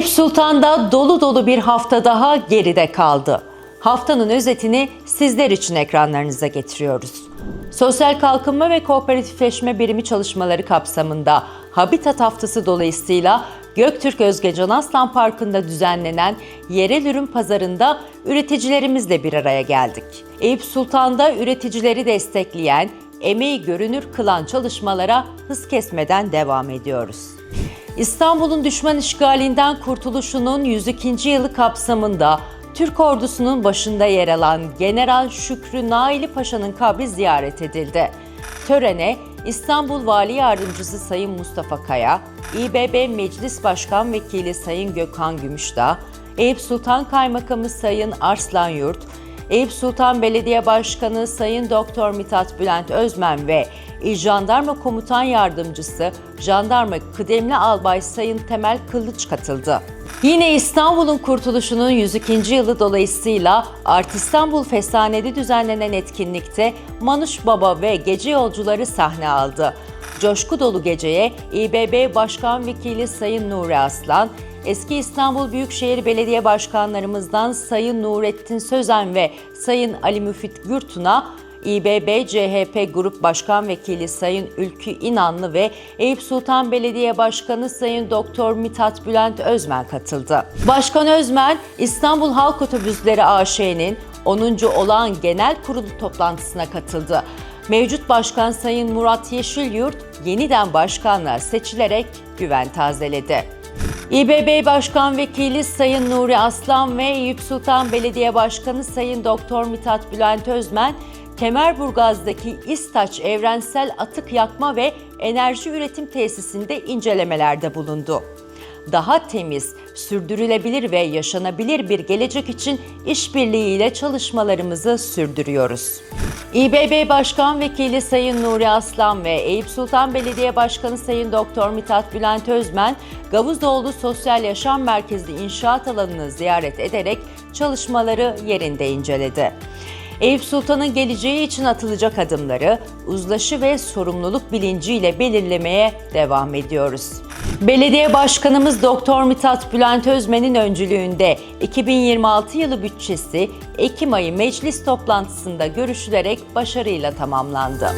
Eyüp Sultan'da dolu dolu bir hafta daha geride kaldı. Haftanın özetini sizler için ekranlarınıza getiriyoruz. Sosyal Kalkınma ve Kooperatifleşme Birimi çalışmaları kapsamında Habitat Haftası dolayısıyla Göktürk Özge Can Aslan Parkı'nda düzenlenen yerel ürün pazarında üreticilerimizle bir araya geldik. Eyüp Sultan'da üreticileri destekleyen, emeği görünür kılan çalışmalara hız kesmeden devam ediyoruz. İstanbul'un düşman işgalinden kurtuluşunun 102. yılı kapsamında Türk ordusunun başında yer alan General Şükrü Naili Paşa'nın kabri ziyaret edildi. Törene İstanbul Vali Yardımcısı Sayın Mustafa Kaya, İBB Meclis Başkan Vekili Sayın Gökhan Gümüşdağ, Eyüp Sultan Kaymakamı Sayın Arslan Yurt, Eyüp Sultan Belediye Başkanı Sayın Doktor Mithat Bülent Özmen ve İl Jandarma Komutan Yardımcısı Jandarma Kıdemli Albay Sayın Temel Kılıç katıldı. Yine İstanbul'un kurtuluşunun 102. yılı dolayısıyla Art İstanbul Fesane'de düzenlenen etkinlikte Manuş Baba ve Gece Yolcuları sahne aldı. Coşku dolu geceye İBB Başkan Vekili Sayın Nuri Aslan, Eski İstanbul Büyükşehir Belediye Başkanlarımızdan Sayın Nurettin Sözen ve Sayın Ali Müfit Gürtun'a İBB CHP Grup Başkan Vekili Sayın Ülkü İnanlı ve Eyüp Sultan Belediye Başkanı Sayın Doktor Mithat Bülent Özmen katıldı. Başkan Özmen, İstanbul Halk Otobüsleri AŞ'nin 10. olağan genel kurulu toplantısına katıldı. Mevcut Başkan Sayın Murat Yeşilyurt yeniden başkanlığa seçilerek güven tazeledi. İBB Başkan Vekili Sayın Nuri Aslan ve Eyüp Sultan Belediye Başkanı Sayın Doktor Mithat Bülent Özmen, Kemerburgaz'daki İstaç Evrensel Atık Yakma ve Enerji Üretim Tesisinde incelemelerde bulundu. Daha temiz, sürdürülebilir ve yaşanabilir bir gelecek için işbirliğiyle çalışmalarımızı sürdürüyoruz. İBB Başkan Vekili Sayın Nuri Aslan ve Eyüp Sultan Belediye Başkanı Sayın Doktor Mithat Bülent Özmen, Gavuzdoğlu Sosyal Yaşam Merkezi inşaat alanını ziyaret ederek çalışmaları yerinde inceledi. Eyüp Sultan'ın geleceği için atılacak adımları uzlaşı ve sorumluluk bilinciyle belirlemeye devam ediyoruz. Belediye Başkanımız Doktor Mithat Bülent Özmen'in öncülüğünde 2026 yılı bütçesi Ekim ayı meclis toplantısında görüşülerek başarıyla tamamlandı.